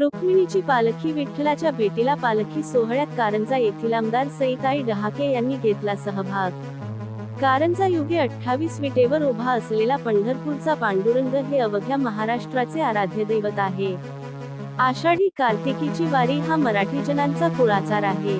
रुक्मिणीची पालखी विठ्ठलाच्या भेटीला पालखी सोहळ्यात कारंजा येथील आमदार सईताई डहाके यांनी घेतला सहभाग. कारंजा युगे अठ्ठावीस विटेवर उभा असलेला पंढरपूरचा पांडुरंग हे अवघ्या महाराष्ट्राचे आराध्य दैवत आहे. आषाढी कार्तिकीची वारी हा मराठी जनांचा कुळाचार आहे.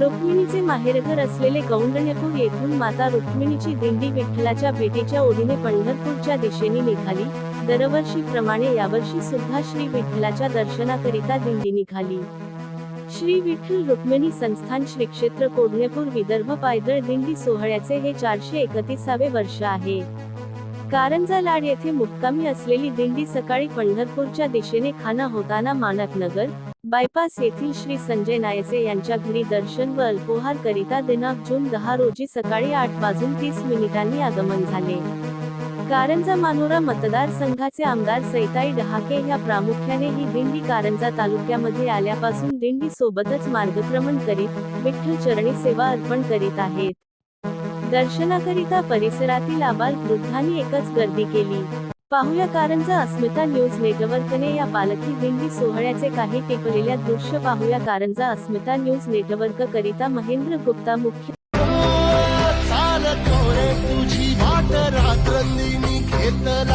रुक्मिणीचे माहेरघर असलेले गौंडण्यपूर येथून माता रुक्मिणीची दिंडी विठ्ठलाच्या भेटीच्या ओढीने पंढरपूरच्या दिशेने निघाली. दरवर्षीप्रमाणे यावर्षी सुद्धा श्री विठ्ठलाच्या दर्शनाकरिता दिंडी निघाली. श्री विठ्ठल रुक्मिणी संस्थान श्री क्षेत्र कोढणेपूर विदर्भ पायदळ दिंडी सोहळ्याचे हे चारशे एकतीसावे वर्ष आहे. कारंजा लाड येथे मुक्कामी असलेली दिंडी सकाळी पंढरपूरच्या दिशेने खाना होताना मानकनगर बायपास येथील श्री संजय नायसे यांच्या घरी दर्शन व अल्पोहार करिता दिनांक जून दहा रोजी सकाळी आठ वाजून तीस मिनिटांनी आगमन झाले. कारंजा मानोरा मतदारसंघाचे आमदार सैताई डहाके ह्या प्रामुख्याने ही दिंडी कारंजा तालुक्यामध्ये आल्यापासून दिंडी सोबतच मार्गक्रमण करीत विठ्ठल चरणी सेवा अर्पण करीत आहेत. दर्शनाकरिता परिसरातील आबाल वृद्धांनी एकच गर्दी केली. पाहूया कारंजा अस्मिता न्यूज नेटवर्कने या पालखी दिंडी सोहळ्याचे काही टिपलेल्या दृश्य पाहूया. कारंजा अस्मिता न्यूज नेटवर्क करिता महेंद्र गुप्ता मुख्य रात्रंदिनी